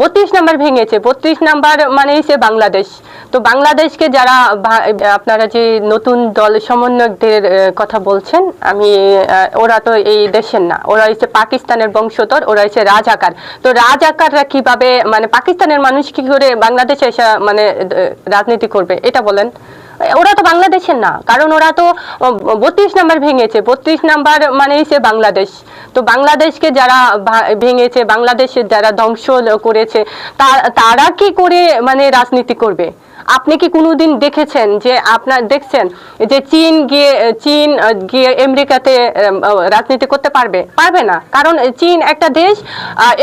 বত্রিশ নাম্বার ভেঙেছে। বত্রিশ নাম্বার মানে সে বাংলাদেশ। তো বাংলাদেশকে যারা আপনারা যে নতুন দল সমন্বয়কদের কথা বলছেন, আমি ওরা তো এই দেশের না। ওরা হচ্ছে পাকিস্তানের বংশধর, ওরা হচ্ছে রাজাকার। তো রাজাকাররা কীভাবে মানে পাকিস্তানের মানুষ কি করে বাংলাদেশে এসে মানে রাজনীতি করবে, এটা বলেন। ওরা তো বাংলাদেশের না, কারণ ওরা তো বত্রিশ নাম্বার ভেঙেছে, বত্রিশ নাম্বার মানে সে বাংলাদেশ। তো বাংলাদেশকে যারা ভেঙেছে, বাংলাদেশের যারা ধ্বংস করেছে তারা কি করে মানে রাজনীতি করবে? আপনি কি কোনোদিন দেখেছেন যে আপনার, দেখছেন যে চীন গিয়ে চীন গিয়ে আমেরিকাতে রাজনীতি করতে পারবে? পারবে না, কারণ চীন একটা দেশ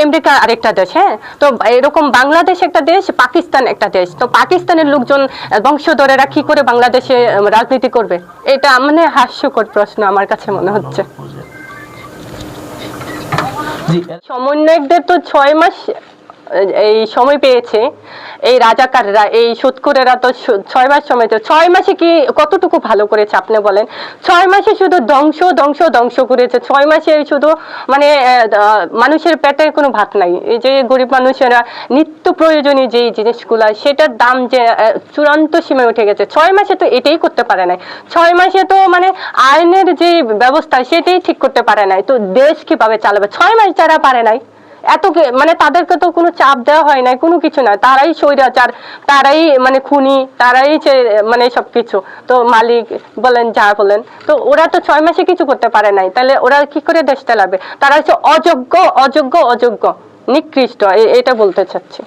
আমেরিকা আরেকটা দেশ হ্যাঁ? তো এরকম বাংলাদেশ একটা দেশ, পাকিস্তান একটা দেশ। তো পাকিস্তানের লোকজন বংশধরেরা কি করে বাংলাদেশে রাজনীতি করবে? এটা মানে হাস্যকর প্রশ্ন আমার কাছে মনে হচ্ছে। সমন্বয়কদের তো ছয় মাস এই সময় পেয়েছে। এই রাজাকাররা, এই সুৎকুরেরা তো ছয় মাস সময় তো ছয় মাসে কি কতটুকু ভালো করেছে আপনি বলেন? ছয় মাসে শুধু ধ্বংস ধ্বংস ধ্বংস করেছে। ছয় মাসে শুধু মানে মানুষের পেটে কোনো ভাত নাই। এই যে গরিব মানুষেরা নিত্য প্রয়োজনীয় যে জিনিসগুলা, সেটার দাম যে চূড়ান্ত সীমায় উঠে গেছে। ছয় মাসে তো এটাই করতে পারে নাই। ছয় মাসে তো মানে আইনের যে ব্যবস্থা, সেটাই ঠিক করতে পারে নাই। তো দেশ কীভাবে চালাবে? ছয় মাস যারা পারে নাই। এত মানে তাদেরকে তো কোনো চাপ দেওয়া হয় না কোনো কিছু না তারাই স্বৈরাচার, তারাই মানে খুনি, তারাই মানে সবকিছু। তো মালিক বলেন, যা বলেন। তো ওরা তো ছয় মাসে কিছু করতে পারে নাই। তাহলে ওরা কি করে দেশ চালাবে? তারা হচ্ছে অযোগ্য অযোগ্য অযোগ্য। নিকৃষ্ট এটা বলতে চাচ্ছি।